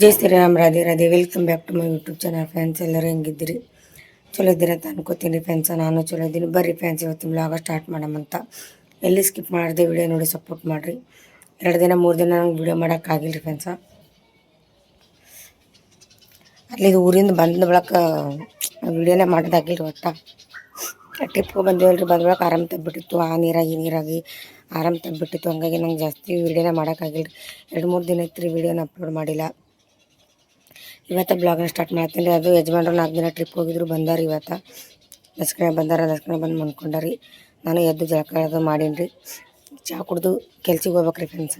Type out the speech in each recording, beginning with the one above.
Jai Shriram, Radhe Radhe. Welcome back to my YouTube channel fans ಎಲ್ಲರೂ ಹೆಂಗಿದ್ದೀರಿ? ಚಲೋ ಇದ್ದೀರ ಅಂತ ಅನ್ಕೋತೀನಿ. ಫ್ಯಾನ್ಸ ನಾನು ಚಲೋ ಇದ್ದೀನಿ. ಬರ್ರಿ ಫ್ಯಾನ್ಸ್ ಇವತ್ತು ಬ್ಲಾಗ ಸ್ಟಾರ್ಟ್ ಮಾಡಮಂತ ಎಲ್ಲಿ ಸ್ಕಿಪ್ ಮಾಡಿದೆ ವಿಡಿಯೋ ನೋಡಿ ಸಪೋರ್ಟ್ ಮಾಡಿರಿ. ಎರಡು ದಿನ, ಮೂರು ದಿನ ನಂಗೆ ವಿಡಿಯೋ ಮಾಡೋಕ್ಕಾಗಿಲ್ಲ ಫ್ಯಾನ್ಸ ಅಲ್ಲಿದು ಊರಿಂದ ಬಂದ ಬಳಕ ವಿಡಿಯೋನೇ ಮಾಡೋದಾಗಿಲ್ಲ ಒಟ್ಟು. ಟ್ರಿಪ್ಗೆ ಬಂದೇವಲ್ಲ ರೀ ಬಂದ ಬಳಕ ಆರಾಮ್ ತಬ್ಬಿಟ್ಟಿತ್ತು ಆ ನೀರಾಗಿ ನೀರಾಗಿ. ಆರಾಮ್ ತಬ್ಬಿಟ್ಟಿತ್ತು ಹಂಗಾಗಿ ನಂಗೆ ಜಾಸ್ತಿ ವಿಡಿಯೋನೇ ಮಾಡೋಕ್ಕಾಗಿಲ್ಲ ರೀ ಎರಡು ಮೂರು ದಿನ ಐತ್ರಿ ವೀಡಿಯೋನ ಅಪ್ಲೋಡ್ ಮಾಡಿಲ್ಲ. ಇವತ್ತು ಬ್ಲಾಗ್ನ ಸ್ಟಾರ್ಟ್ ಮಾಡ್ತೀನಿ ರೀ. ಅದು ಯಜಮಾನ್ರು ನಾಲ್ಕು ದಿನ ಟ್ರಿಪ್ ಹೋಗಿದ್ರು, ಬಂದಾರ ಇವತ್ತು. ನಸ್ಕಣೆ ಬಂದಾರ ನಸ್ಕಣೆ ಬಂದು ಮನ್ಕೊಂಡಾರಿ. ನಾನು ಎದ್ದು ಜಳಕ ಮಾಡೀನಿ ರೀ. ಚಹಾ ಕುಡ್ದು ಕೆಲ್ಸಕ್ಕೆ ಹೋಗ್ಬೇಕ್ರಿ ಫ್ರೆಂಡ್ಸ್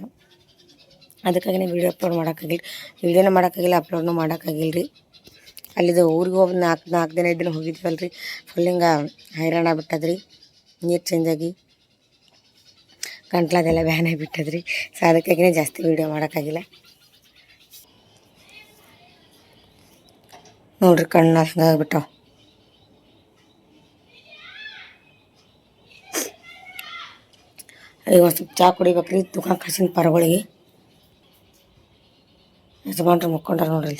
ಅದಕ್ಕಾಗಿ ವೀಡಿಯೋ ಅಪ್ಲೋಡ್ ಮಾಡೋಕ್ಕಾಗಿಲ್ಲ ವೀಡಿಯೋನ ಮಾಡೋಕ್ಕಾಗಿಲ್ಲ ಅಪ್ಲೋಡ್ನು ಮಾಡೋಕ್ಕಾಗಿಲ್ಲ ರೀ. ಅಲ್ಲಿದು ಊರಿಗೆ ಹೋಗಿ ನಾಲ್ಕು ನಾಲ್ಕು ದಿನ ಐದು ದಿನ ಹೋಗಿದ್ವಲ್ಲ ರೀ ಫುಲ್ ಹಿಂಗೆ ಹೈರಾಣ ಬಿಟ್ಟದ್ರಿ ನೀರು ಚೇಂಜಾಗಿ ಗಂಟ್ಲದೆಲ್ಲ ಬ್ಯಾನ್ ಆಗಿಬಿಟ್ಟದ್ರಿ ಸೊ ಅದಕ್ಕಾಗಿನೇ ಜಾಸ್ತಿ ವೀಡಿಯೋ ಮಾಡೋಕ್ಕಾಗಿಲ್ಲ. ನೋಡ್ರಿ ಕಣ್ಣು ಹಂಗಾಗ್ಬಿಟ್ಟವು ಈಗ ಒಂದು ಸ್ವಲ್ಪ ಚಹಾ ಕುಡಿಬೇಕ್ರಿ. ದುಕಾನ್ ಕಳ್ಸಿನ ಪರಗಳಿಗೆ. ಯಜಮಾನ್ರು ಮುಕ್ಕೊಂಡ್ರೆ ನೋಡ್ರಿ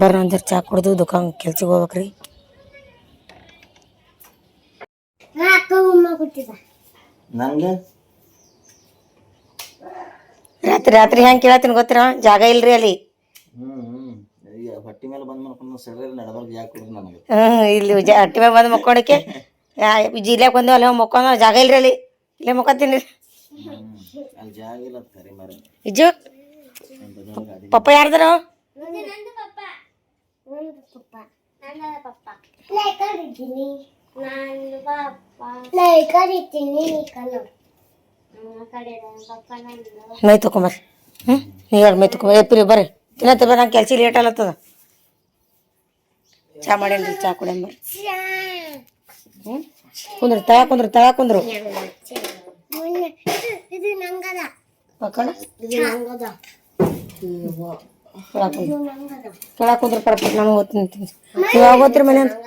ಬರ್ರಿ ಚಾ ಚಹಾ ಕುಡ್ದು ದುಕಾನ್ ಕೆಲ್ಸಕ್ಕೆ ಹೋಗ್ಬೇಕ್ರಿ. ನಂಗೆ? ರಾತ್ರಿ ರಾತ್ರಿ ಹೆಂಗೆ ಕೇಳತ್ತೀನಿ ಗೊತ್ತಿರ? ಜಾಗ ಇಲ್ರಿ ಅಲ್ಲಿ. ಹ್ಮ್ ಈಗ ಹೊಟ್ಟಿ ಮೇಲೆ ಬಂದು ಮಾಡ್ಕೊಂಡು ಸರಿ ನಡಬಾರ್ದು ಯಾಕೆ ಕೊಡ್ರಿ ನನಗೆ? ಇಲ್ಲಿ ಜ ಹಟ್ಟಿ ಮೇಲೆ ಬಂದು ಮಕ್ಕೊಂಡಕ್ಕೆ ಜಿಲ್ಲೆಗೆ ಬಂದು ಅಲ್ಲಿ ಮಕ್ಕೊಂಡ ಜಾಗ ಇಲ್ರಿ ಅಲ್ಲಿ. ಇಲ್ಲೇ ಮಕ್ಕೊತೀನಿ. ರೀ ಅಲ್ಲಿ ಜಾಗ ಇಲ್ಲ ಅಂತ ಕರಿ ಮರ ಇಜ್ಜು ಪಪ್ಪ ಯಾರ್ದಾರ? ಪಪ್ಪ. ಯಾರ್ದಾರ ಮೈ ತಕೊಂಬರ್ರಿ. ಹ್ಞೂ ನೀವು ಹೇಳಿ ಮೈ ತಕೊಂಬ ಏಪ್ರಿ ಬರ್ರಿ. ತಿನ್ನತ್ತ ಬರ್ರಿ ನಂಗೆ ಕೆಲಸ ಲೇಟ್ ಆಗ್ಲತ್ತದ. ಚಾ ಮಾಡೇನ್ರಿ ಚಾ ಕುಡಿಯಂಬರ್ರಿ ಹ್ಞೂ ಕುಂದ್ರು ತಳ ಕುಂದ್ರಿ ತಳ ಕುಂದ್ರು. ಮಕ್ಕಳ ಕೆಳಗೆ ಕುಂದ್ರು. ಪಡಪ ನಾನು ಓದ್ತೀನಿ ಯಾವಾಗ ಓದ್ತೀರಿ ಮನೆಯಂದ್ರೆ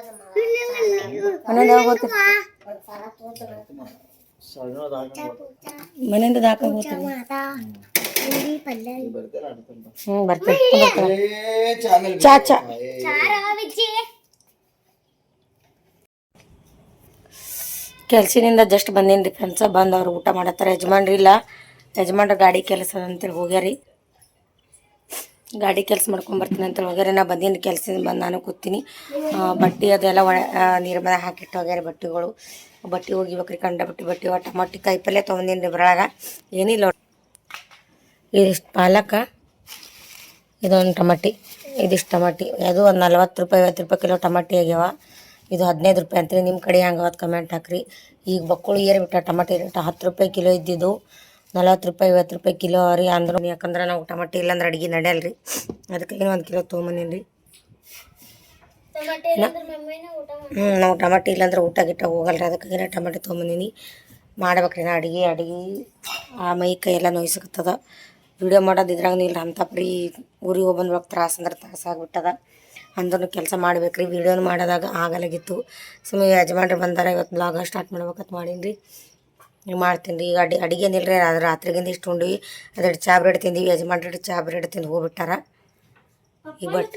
ಮನೆಯಿಂದ ಯಾವಾಗ ಓದ್ತೀರಿ ಮನೆಯಿಂದ ದಾಕೊಂಡು ಹ್ಮ್ ಬರ್ತೀನಿ ಕುಂದ್ರು ಚಾ ಚಾ ಕೆಲ್ಸಿನಿಂದ ಜಸ್ಟ್ ಬಂದೀನಿ ರೀ ಫ್ರೆಂಡ್ಸ ಬಂದು ಅವ್ರು ಊಟ ಮಾಡತ್ತಾರ. ಯಜಮಾನ್ರಿ ಇಲ್ಲ ಯಜಮಾನ್ರ ಗಾಡಿ ಕೆಲಸ ಅದ ಅಂತೇಳಿ ಹೋಗ್ಯಾರಿ. ಗಾಡಿ ಕೆಲಸ ಮಾಡ್ಕೊಂಬರ್ತೀನಿ ಅಂತ ಹೋಗ್ಯಾರ ನಾ ಬಂದಿನ ಕೆಲ್ಸದಿಂದ ಬಂದು ನಾನು ಕೂತೀನಿ. ಬಟ್ಟೆ ಅದೆಲ್ಲ ಒಣ ನೀರು ಮನೆ ಹಾಕಿಟ್ಟು ಹೋಗ್ಯಾರ ಬಟ್ಟೆಗಳು. ಬಟ್ಟೆ ಒಗಿಬೇಕ್ರಿ, ಕಂಡ ಬಟ್ಟೆ ಬಟ್ಟೆ ಟಮಾಟಿ ಕಾಯಿ ಪಲ್ಯ ತೊಗೊಂಡೀನಿ ಏನಿಲ್ಲ. ಇದಿಷ್ಟು ಪಾಲಕ, ಇದೊಂದು ಟಮಾಟಿ, ಇದಿಷ್ಟು ಟಮಾಟಿ. ಅದು ಒಂದು ನಲ್ವತ್ತು ರೂಪಾಯಿ, ಐವತ್ತು ರೂಪಾಯಿ ಕಿಲೋ ಟಮಾಟಿ ಆಗ್ಯಾವ. ಇದು ಹದಿನೈದು ರೂಪಾಯಿ ಅಂತೀರಿ. ನಿಮ್ಮ ಕಡೆ ಹಂಗೆ ಅವತ್ತು ಕಮೆಂಟ್ ಹಾಕ್ರಿ. ಈಗ ಬಕ್ಕಳು ಏರ್ಬಿಟ್ಟ ಟಮಾಟಿ ರೇಟ್ ಹತ್ತು ರೂಪಾಯಿ ಕಿಲೋ ಇದ್ದಿದ್ದು. ನಲ್ವತ್ತು ರೂಪಾಯಿ ಐವತ್ತು ರೂಪಾಯಿ ಕಿಲೋ ರೀ ಅಂದ್ರೆ ಯಾಕಂದ್ರೆ ನಾವು ಟಮಾಟಿ ಇಲ್ಲಾಂದ್ರೆ ಅಡುಗೆ ನಡೆಯಲ್ಲ ರೀ ಅದಕ್ಕಾಗಿ ಒಂದು ಕಿಲೋ ತೊಗೊಂಬಂದೀನಿ ರೀ ಹ್ಞೂ ನಾವು ಟಮಾಟಿ ಇಲ್ಲಾಂದ್ರೆ ಊಟ ಗಿಟ್ಟ ಹೋಗಲ್ಲ ರೀ ಅದಕ್ಕಾಗಿ ನಾ ಟಮಾಟಿ ತೊಗೊಂಬಂದೀನಿ ಮಾಡ್ಬೇಕ್ರಿ ನಾ ಅಡುಗೆ ಅಡುಗೆ. ಆ ಮೈ ಕೈ ಎಲ್ಲ ನೋಯ್ಸಕತ್ತದ. ವಿಡಿಯೋ ಮಾಡೋದು ಇದ್ರಾಗ ಇಲ್ಲ ಅಂತ ಪ್ರೀ ಊರಿಗೆ ಹೋಗಿ ಬಂದ್ವಾಗ ತ್ರಾಸ ಅಂದ್ರೆ ತ್ರಾಸ ಆಗಿಬಿಟ್ಟದ. ಅಂದ್ರೂ ಕೆಲಸ ಮಾಡ್ಬೇಕ್ರಿ. ವಿಡಿಯೋನ ಮಾಡೋದಾಗ ಆಗಲಾಗಿತ್ತು. ಸುಮ್ಮನೆ ಯಜಮಾನ್ರು ಬಂದಾರ ಇವತ್ತು ಬ್ಲಾಗ ಸ್ಟಾರ್ಟ್ ಮಾಡ್ಬೇಕಂತ ಮಾಡೀನಿ ರೀ ನೀವು ಮಾಡ್ತೀನಿ. ರೀ ಈಗ ಅಡಿ ಅಡಿಗೆ ಏನಿಲ್ಲ ಅದು ರಾತ್ರಿಗಿಂದ ಇಷ್ಟು ಉಂಡಿವಿ ಅದೆರಡು ಚಾ ಬ್ರೆಡ್ ತಿಂದೀವಿ. ಯಜಮಾನ್ರು ಚಾ ಬ್ರೆಡ್ ತಿಂದು ಹೋಗ್ಬಿಟ್ಟಾರ. ಈಗ ಬಟ್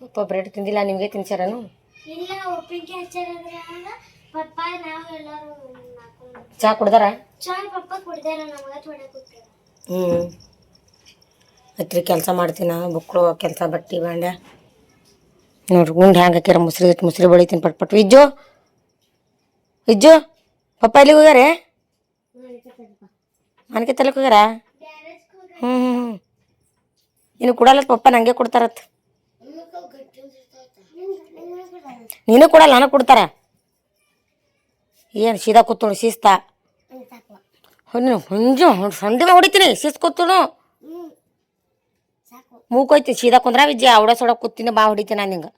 ಪಪ್ಪ ಬ್ರೆಡ್ ತಿಂದಿಲ್ಲ. ನಿಮಗೆ ತಿನ್ಸಾರನು? ಚಾ ಕುಡ್ದಾರ? ಹ್ಞೂ ಆಯ್ತು ಕೆಲಸ ಮಾಡ್ತೀನಿ. ಬುಕ್ಳು ಕೆಲಸ ಬಟ್ಟೆ ಬಾಂಡೆ ನೋಡ್ರಿ ಗುಂಡು ಹ್ಯಾಂಗೆ ಹಾಕ್ಯಾರ? ಮುಸ್ರಿ ಇಟ್ಟು ಮುಸ್ರಿ ಬಳಿತೀನಿ ಪಟ್ ಪಟ್. ಇಜ್ಜು ಇಜ್ಜು ಪಪ್ಪ ಎಲ್ಲಿಗೆ ಹೋಗ್ಯಾರೆ? ಮನೆಗೆ ತಲಕ್ ಹೋಗ್ಯಾರ? ಹ್ಞೂ ಹ್ಞೂ ಹ್ಞೂ ನೀನು ಕೊಡಲ್ಲ ಪಪ್ಪ, ನಂಗೆ ಕೊಡ್ತಾರತ್. ನೀನು ಕೊಡಲ್ಲ, ನನಗೆ ಕೊಡ್ತಾರ. ಏನು ಸೀದಾ ಕೂತ್ಕೊಂಡು, ಶಿಸ್ತಾ. ನೀನು ಹೊಂಜು ಸಂಡಿನ ಹೊಡಿತೀನಿ ಶಿಸ್ ಕೂತುನು ಮೂಕೋಯ್ತಿ ಸೀದಾ ಕುಂದ್ರ ವಿಜಯ ಅವಡ ಸೊಡ ಕೂತೀನಿ, ಬಾ ಹೊಡಿತೀನಿ ನಾನು ನಿಂಗೆ.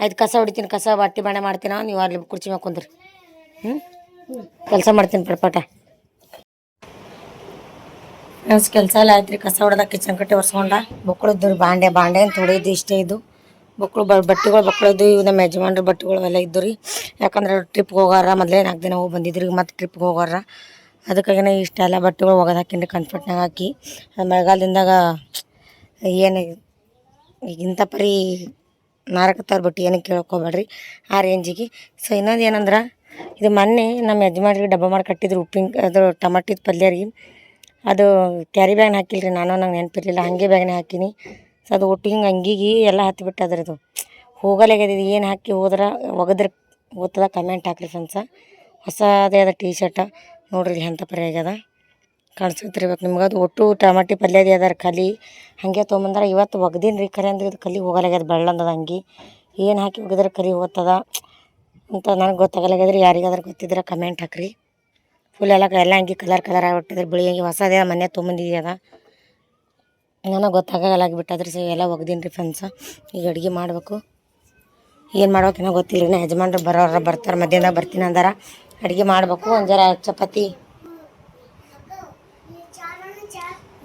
ಆಯ್ತು, ಕಸ ಹೊಡಿತೀನಿ, ಕಸ, ಬಟ್ಟೆ ಬಾಣೆ ಮಾಡ್ತೀನಿ, ನೀವು ಅಲ್ಲಿ ಕುರ್ಚಿ ಮ್ಯಾಗ ಹ್ಞೂ ಕೆಲಸ ಮಾಡ್ತೀನಿ, ಪಟಪಟ. ಫ್ರೆಂಡ್ಸ್ ಕೆಲಸ ಎಲ್ಲ ಆಯ್ತು ರೀ ಕಸ ಹೊಡೆದ ಕಿಚನ್ ಒರ್ಸ್ಕೊಂಡ. ಒರೆಸ್ಕೊಂಡ ಬಾಂಡೆ ಬಾಂಡೆ ಅಂತ ಹೊಡೆಯೋದು ಇಷ್ಟೇ ಇದು. ಬಕ್ಕಳು ಬ ಬಟ್ಟೆಗಳು ಬಕ್ಕಳದ್ದು ಇವು ನಮ್ಮ ಯಜಮಾನ್ರ ಬಟ್ಟೆಗಳು ಎಲ್ಲ ಇದ್ದು ರೀ. ಯಾಕಂದ್ರೆ ಟ್ರಿಪ್ಗೆ ಹೋಗಾರ ಮೊದಲೇ ನಾಲ್ಕು ದಿನ ಹೋಗಿ ಬಂದಿದ್ರಿ, ಈಗ ಮತ್ತೆ ಟ್ರಿಪ್ಗೆ ಹೋಗಾರ ಅದಕ್ಕಾಗಿನೇ ಇಷ್ಟೆಲ್ಲ ಬಟ್ಟೆಗಳು ಒಗದು ಹಾಕಿನಿ ರೀ ಕಂಫರ್ಟ್ನಾಗ ಹಾಕಿ ಮಳೆಗಾಲದಿಂದಾಗ ಏನು ಇಂಥ ಪರಿ ಮಾರಕತ್ತಾರ ಬಟ್ಟೆ ಏನು ಕೇಳ್ಕೊಬೇಡ್ರಿ ಆ ರೇಂಜಿಗೆ ಸೊ ಇನ್ನೊಂದು ಏನಂದ್ರೆ, ಇದು ಮೊನ್ನೆ ನಮ್ಮ ಯಜಮಾನ್ರಿಗೆ ಡಬ್ಬ ಮಾಡಿ ಕಟ್ಟಿದ್ರು ಉಪ್ಪಿನ ಅದು ಟಮಾಟಿದ ಪಲ್ಯ ರೀ ಅದು ಕ್ಯಾರಿ ಬ್ಯಾಗ್ನ ಹಾಕಿಲ್ರಿ, ನಾನು ನಂಗೆ ನೆನಪಿರಲಿಲ್ಲ, ಹಂಗೆ ಬ್ಯಾಗ್ನೇ ಹಾಕೀನಿ. ಸೊ ಅದು ಒಟ್ಟು ಹಿಂಗೆ ಅಂಗಿಗೆ ಎಲ್ಲ ಹತ್ತಿ ಅದ್ರದ್ದು ಹೋಗಲಾಗ್ಯದ ಏನು ಹಾಕಿ ಹೋದ್ರೆ, ಒಗದ್ರೆ ಓದ್ತದ ಕಮೆಂಟ್ ಹಾಕ್ರಿ ಫ್ರೆಂಡ್ಸ ಹೊಸದೇ ಅದ ಟೀ ಶರ್ಟ ನೋಡ್ರಿ ಎಂಥ ಪರಿ ಆಗ್ಯದ. ಇವತ್ತು ನಿಮ್ಗೆ. ಅದು ಒಟ್ಟು ಟಮಾಟಿ ಪಲ್ಯದ ಅದಾರ ಕಲಿ. ಹಾಗೆ ತೊಗೊಂಬಂದ್ರೆ. ಇವತ್ತು ಒಗ್ದೀನಿ ರೀ ಕರೆ ಅಂದ್ರೆ ಇದು ಕಲಿ ಹೋಗಲಾಗ್ಯದ ಬೆಳ್ಳಂದದ ಅಂಗಿ. ಏನು ಹಾಕಿ ಒಗದ್ರೆ ಕಲಿ ಓದ್ತದ ಅಂತ ನನಗೆ ಗೊತ್ತಾಗಲಾಗ್ಯದ್ರಿ ಯಾರಿಗಾದ್ರೂ ಗೊತ್ತಿದ್ರೆ ಕಮೆಂಟ್ ಹಾಕ್ರಿ. ಫುಲ್ ಎಲ್ಲ ಎಲ್ಲ ಹಂಗೆ ಕಲರ್ ಕಲರ್ ಆಗಿಬಿಟ್ಟಿದ್ರೆ ಬಿಳಿ ಅಂಗಿ ಹೊಸದೇ ಮನೆ ತೊಗೊಂಬಂದಿದ್ಯದ ನನಗೆ ಆಗಿಬಿಟ್ಟಾದ್ರೆ ಸೊ ಎಲ್ಲ ಒಗ್ದೀನಿ ರೀ ಫ್ರೆಂಡ್ಸ ಈಗ ಅಡುಗೆ ಮಾಡಬೇಕು. ಏನು ಮಾಡ್ಬೇಕು ಏನೋ ಗೊತ್ತಿಲ್ಲ ರೀ ನಾ ಯಜಮಾನ್ರು ಬರೋರು ಬರ್ತಾರೆ, ಮಧ್ಯಾಹ್ನ ಬರ್ತೀನಿ ಅಂದಾರ. ಅಡುಗೆ ಮಾಡಬೇಕು. ಒಂದು ಜರ ಚಪಾತಿ.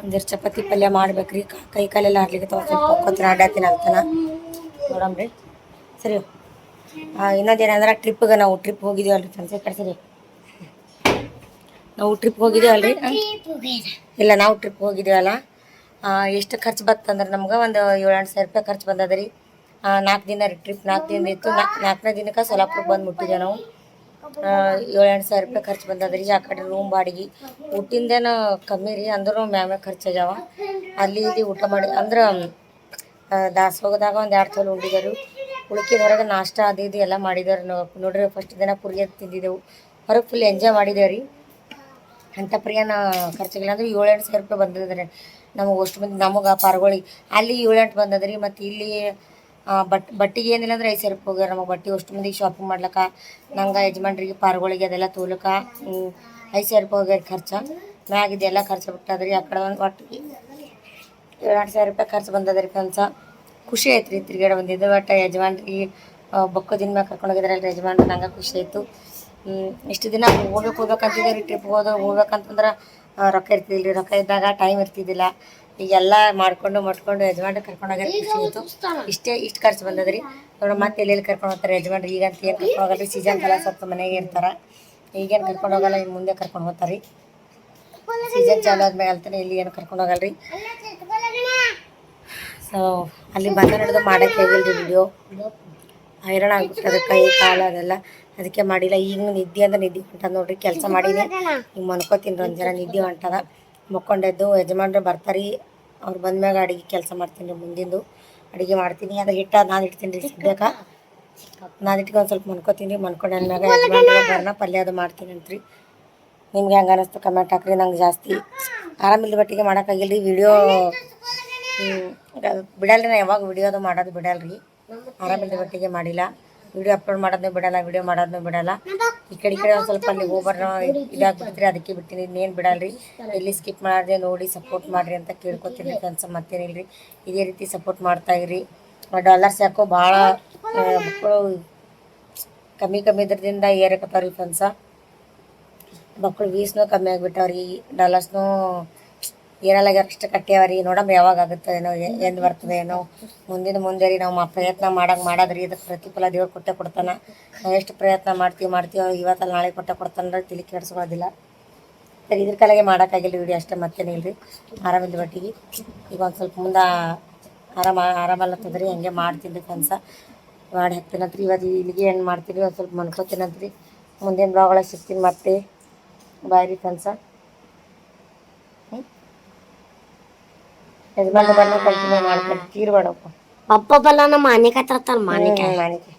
ಒಂದರ ಚಪಾತಿ ಪಲ್ಯ ಮಾಡ್ಬೇಕ್ರಿ. ಕಾ- ಕಾಲೆಲ್ಲ ಆಡ್ಲಿಕ್ಕೆ ಸ್ವಲ್ಪ ಒಕ್ಕೊತ್ತಿನ ಆಡಾತೀನಿ ಅಂತಾನ. ನೋಡಮ್ರಿ. ಸರಿ. ಇನ್ನೊಂದು ಏನಂದ್ರೆ ಟ್ರಿಪ್ಗೆ ನಾವು ಟ್ರಿಪ್ ಹೋಗಿದ್ದೀವಲ್ರಿ ಫ್ರೆಂಡ್ಸ್ ಕಡೆ ಸರಿ. ನಾವು ಟ್ರಿಪ್ ಹೋಗಿದ್ದೀವಲ್ರಿ ಇಲ್ಲ ನಾವು ಟ್ರಿಪ್ ಹೋಗಿದ್ದೀವಲ್ಲ ಎಷ್ಟು ಖರ್ಚು ಬತ್ತಂದ್ರೆ ನಮ್ಗೆ ಒಂದು ಏಳೆಂಟು ಸಾವಿರ ರೂಪಾಯಿ ಖರ್ಚು ಬಂದದ ರೀ. ನಾಲ್ಕು ದಿನ ರೀ ಟ್ರಿಪ್ ನಾಲ್ಕು ದಿನ ಇತ್ತು. ನಾಲ್ಕನೇ ದಿನಕ್ಕೆ ಸೊಲಾಪುರಕ್ಕೆ ಬಂದು ಮುಟ್ಟಿದ್ದೇವೆ ನಾವು. ಏಳೆಂಟು ಸಾವಿರ ರೂಪಾಯಿ ಖರ್ಚು ಬಂದದ ರೀ. ಆ ಕಡೆ ರೂಮ್ ಬಾಡಿಗೆ. ಊಟಿಂದೇನು ಕಮ್ಮಿ ರೀ. ಅಂದ್ರೂ ಮ್ಯಾಮೇ ಖರ್ಚು ಆಗ್ಯಾವ. ಅಲ್ಲಿ ಇಲ್ಲಿ ಊಟ ಮಾಡಿ ಅಂದ್ರೆ ದಾಸ ದಾಸೋಗದಾಗ ಒಂದು ಎರಡು ಸಲ ಉಂಡಿದ್ದರು ಉಳುಕಿದ ಹೊರಗೆ ನಾಷ್ಟ ಅದು ಇದು ಎಲ್ಲ ಮಾಡಿದಾರೆ ನಾವು ನೋಡ್ರಿ ಫಸ್ಟ್ ದಿನ ಪುರಿ ತಿಂದಿದ್ದೆವು. ಹೊರಗೆ ಫುಲ್ ಎಂಜಾಯ್ ಮಾಡಿದ್ದೇವೆ ರೀ ಅಂಥ ಪ್ರಿಯನ ಖರ್ಚಿಗಿಲ್ಲ ಅಂದ್ರೆ ಏಳೆಂಟು ಸಾವಿರ ರೂಪಾಯಿ ಬಂದಿದ್ರೆ. ನಮಗೆ ಅಷ್ಟು ಮಂದಿ ನಮಗೆ ಪಾರ್ಗಳಿಗೆ ಅಲ್ಲಿ ಏಳೆಂಟು ಬಂದದ್ರಿ. ಮತ್ತು ಇಲ್ಲಿ ಬಟ್ ಬಟ್ಟಿಗೆ ಏನಿಲ್ಲ ಅಂದ್ರೆ ಐದು ಸಾವಿರ ರೂಪಾಯಿ ಹೋಗ್ಯಾರ ನಮಗೆ ಬಟ್ಟೆ ಅಷ್ಟು ಮಂದಿಗೆ ಶಾಪಿಂಗ್ ಮಾಡ್ಲಕ್ಕ. ನಂಗೆ ಯಜಮಾನ್ರಿಗೆ ಪಾರ್ಗಳಿಗೆ ಅದೆಲ್ಲ ತೋಲಕ ಐದು ಸಾವಿರ ರೂಪಾಯಿ ಹೋಗ್ಯಾರ ಖರ್ಚು. ಮ್ಯಾಗಿದೆಲ್ಲ ಖರ್ಚು ಬಿಟ್ಟದ್ರಿ. ಆ ಕಡೆ ಒಂದು ಒಟ್ಟು ಎರಡು ಸಾವಿರ ರೂಪಾಯಿ ಖರ್ಚು ಬಂದದ್ರಿ ಫ್ರೆಂಡ್ಸ ಖುಷಿ ಆಯ್ತು ರೀ ತಿರ್ಗಾಡ ಬಂದಿದ್ದು. ಬಟ್ ಯಜಮಾನ್ರಿಗೆ ಬೊಕ್ಕ ದಿನ ಮ್ಯಾಗ ಕರ್ಕೊಂಡು ಹೋಗಿದ್ರಲ್ಲ ಯಜಮಾನ್ರು. ನಂಗೆ ಖುಷಿ ಆಯಿತು. ಇಷ್ಟು ದಿನ ಹೋಗ್ಬೇಕು ಹೋಗ್ಬೇಕಂತಿದ್ದೆ ರೀ ಟ್ರಿಪ್ ಹೋದ ಹೋಗ್ಬೇಕಂತಂದ್ರೆ ರೊಕ್ಕ ಇರ್ತಿದ್ದಿಲ್ಲ ರೀ ರೊಕ್ಕ ಇದ್ದಾಗ ಟೈಮ್ ಇರ್ತಿದ್ದಿಲ್ಲ. ಈಗೆಲ್ಲ ಮಾಡ್ಕೊಂಡು ಮಟ್ಕೊಂಡು ಯಜಮಾನ್ರು ಕರ್ಕೊಂಡು ಖುಷಿ ಇಷ್ಟೇ ಇಷ್ಟು ಖರ್ಚು ಬಂದದ್ರಿ. ನೋಡಿ ಮತ್ತೆ ಎಲ್ಲೆಲ್ಲಿ ಕರ್ಕೊಂಡು ಹೋಗ್ತಾರೆ ಯಜಮಾನ್ರು? ಈಗಂತ ಏನು ಕರ್ಕೊಂಡು ಹೋಗಲ್ಲ. ಸೀಸನ್ ಕಲ ಸ್ವಲ್ಪ ಮನೆಗೆ ಇರ್ತಾರೆ. ಈಗೇನು ಕರ್ಕೊಂಡು ಹೋಗಲ್ಲ ಇನ್ನು ಮುಂದೆ ಕರ್ಕೊಂಡು ಹೋಗ್ತಾರೆ. ಸೀಸನ್ ಚಾಲು ಆದ್ಮೇಲೆ ಅಲ್ತಾನೆ ಇಲ್ಲಿ ಏನು ಕರ್ಕೊಂಡು ಹೋಗಲ್ರಿ. ಸೊ ಅಲ್ಲಿ ಬಂದ ನಡೆದು ಮಾಡೋಕ್ಕೆ ಹೋಗಿಲ್ಲ ರೀ ವಿಡಿಯೋ ಹೈರಾಣ ಆಗ್ಬಿಟ್ಟದ ಕೈ, ಕಾಲು ಅದೆಲ್ಲ. ಅದಕ್ಕೆ ಮಾಡಿಲ್ಲ. ಈಗ ನಿದ್ದೆ ಅಂದ್ರೆ ನಿದ್ದೆ ಹೊಂಟದ ನೋಡ್ರಿ, ಕೆಲಸ ಮಾಡೀನಿ. ಈಗ ಮನ್ಕೋತೀನಿ ಒಂದು ಜನ ನಿದ್ದೆ ಹೊಂಟದ. ಮಕ್ಕೊಂಡೆದ್ದು ಯಜಮಾನ್ರು ಬರ್ತಾರೆ. ಅವ್ರು ಬಂದ್ಮ್ಯಾಗ ಅಡುಗೆ ಕೆಲಸ ಮಾಡ್ತೀನಿ ರೀ ಮುಂದಿಂದು. ಅಡುಗೆ ಮಾಡ್ತೀನಿ. ಅದು ಹಿಟ್ಟ ನಾನು ಇಡ್ತೀನಿ ರೀ ಸಿಗ್ಬೇಕ ನಾನು ಇಟ್ಕೊಂಡು ಸ್ವಲ್ಪ ಮನ್ಕೋತೀನಿ ಮನ್ಕೊಂಡು ಅಂದ್ಮ್ಯಾಗ ಯಜಮಾನ್ರು ಬರ್ನ, ಪಲ್ಯ ಅದು ಮಾಡ್ತೀನಿ ಅಂತ್ರಿ. ನಿಮ್ಗೆ ಹೆಂಗೆ ಅನ್ನಿಸ್ತು ಕಮೆಂಟ್ ಹಾಕ್ರಿ, ನಂಗೆ ಜಾಸ್ತಿ ಆರಾಮಿಲ್ಲ ಬಟ್ಟಿಗೆ ಮಾಡೋಕ್ಕಾಗಿಲ್ಲ ರೀ ವಿಡಿಯೋ ಬಿಡಲ್ರಿ ನಾ ಯಾವಾಗ ವಿಡಿಯೋದು ಮಾಡೋದು ಬಿಡಲ್ರಿ. ಆರಾಮಿಲ್ಲ ಒಟ್ಟಿಗೆ ಮಾಡಿಲ್ಲ. ವಿಡಿಯೋ ಅಪ್ಲೋಡ್ ಮಾಡೋದನ್ನೂ ಬಿಡಲ್ಲ ವಿಡಿಯೋ ಮಾಡೋದನ್ನು ಬಿಡಲ್ಲ. ಈ ಕಡೆ ಈ ಕಡೆ ಒಂದು ಸ್ವಲ್ಪ ಅಲ್ಲಿ ಓಬರ್ ಇದಾಗ್ಬಿಡ್ತೀರಿ ಅದಕ್ಕೆ ಬಿಡ್ತೀನಿ. ಇನ್ನೇನು ಬಿಡಲ್ರಿ. ಎಲ್ಲಿ ಸ್ಕಿಪ್ ಮಾಡಿದೆ ನೋಡಿ ಸಪೋರ್ಟ್ ಮಾಡಿರಿ ಅಂತ ಕೇಳ್ಕೊತೀನಿ ಫ್ರೆಂಡ್ಸ್ ಮತ್ತೇನಿಲ್ರಿ. ಇದೇ ರೀತಿ ಸಪೋರ್ಟ್ ಮಾಡ್ತಾ ಇರಿ. ಡಾಲರ್ಸ್ ಯಾಕೋ ಭಾಳ ಮಕ್ಕಳು ಕಮ್ಮಿ ಕಮ್ಮಿ ಇದ್ರದಿಂದ ಏರಕತ್ತಾವ್ರಿ ಫ್ರೆಂಡ್ಸ ಮಕ್ಕಳು ವೀಸ್ನೂ ಕಮ್ಮಿ ಆಗಿಬಿಟ್ಟವ್ರಿ. ಡಾಲರ್ಸ್ನೂ ಏರಲ್ಲಾಗ್ಯಾರ ಅಷ್ಟು ಕಟ್ಟ್ಯಾವ್ರಿ ನೋಡಮ್ಮ ಯಾವಾಗ ಆಗುತ್ತೆ ಏನೋ ಎಂದು ಬರ್ತದೆ ಏನೋ. ಮುಂದಿನ ಮುಂದೆ ರೀ ನಾವು ಪ್ರಯತ್ನ ಮಾಡಂಗೆ ಮಾಡೋದ್ರಿ. ಇದಕ್ಕೆ ಪ್ರತಿಫಲ ದೇವ್ರು ಕೊಟ್ಟೆ ಕೊಡ್ತಾನ. ನಾವು ಎಷ್ಟು ಪ್ರಯತ್ನ ಮಾಡ್ತೀವಿ ಮಾಡ್ತೀವಿ ಇವತ್ತಲ್ಲ ನಾಳೆ ಕೊಟ್ಟೆ ಕೊಡ್ತಾನೆ ತಿಳಿ ಕೆಡಿಸ್ಕೊಳ್ಳೋದಿಲ್ಲ ಸರಿ, ಇದ್ರ ಕಾಲಾಗೆ ಮಾಡೋಕ್ಕಾಗಿಲ್ಲ ವಿಡಿಯೋ ಅಷ್ಟೇ ಮತ್ತೇನಿಲ್ಲ ರೀ ಆರಾಮಿಲ್ಲ ಬಟ್ಟಿಗೆ ಈಗ ಒಂದು ಸ್ವಲ್ಪ ಮುಂದೆ ಆರಾಮ, ಆರಾಮಲ್ಲತ್ತದ್ರಿ. ಹಂಗೆ ಮಾಡ್ತೀನಿ ರೀ ಕನಸ ಮಾಡಿ ಹಾಕ್ತೀನಂತ್ರಿ ಇವತ್ತು ಇಲ್ಲಿಗೆ ಏನು ಮಾಡ್ತೀನಿ ಒಂದು ಸ್ವಲ್ಪ ಮನ್ಕೋತೀನಂತ್ರಿ ಮುಂದಿನ ಬ್ಲಾಗ್ ಒಳಗೆ ಸಿಗ್ತೀನಿ ಮತ್ತೆ. ಬಾಯ್ ರೀ ಕನಸ ಯಜಮಾನ ಬಣ್ಣ ಕಂಟಿನ್ಯೂ ಮಾಡ್ಕೊಂಡು ಕೀರ್ ಮಾಡಪ್ಪ ಪಪ್ಪ ಬಲ್ಲ ನಮ್ಮ ಮಾನಿಕಾಯಿ ತರ್ತಾರ ಮಾನಿಕಾಯಿ ಮಾಣಿಕೆ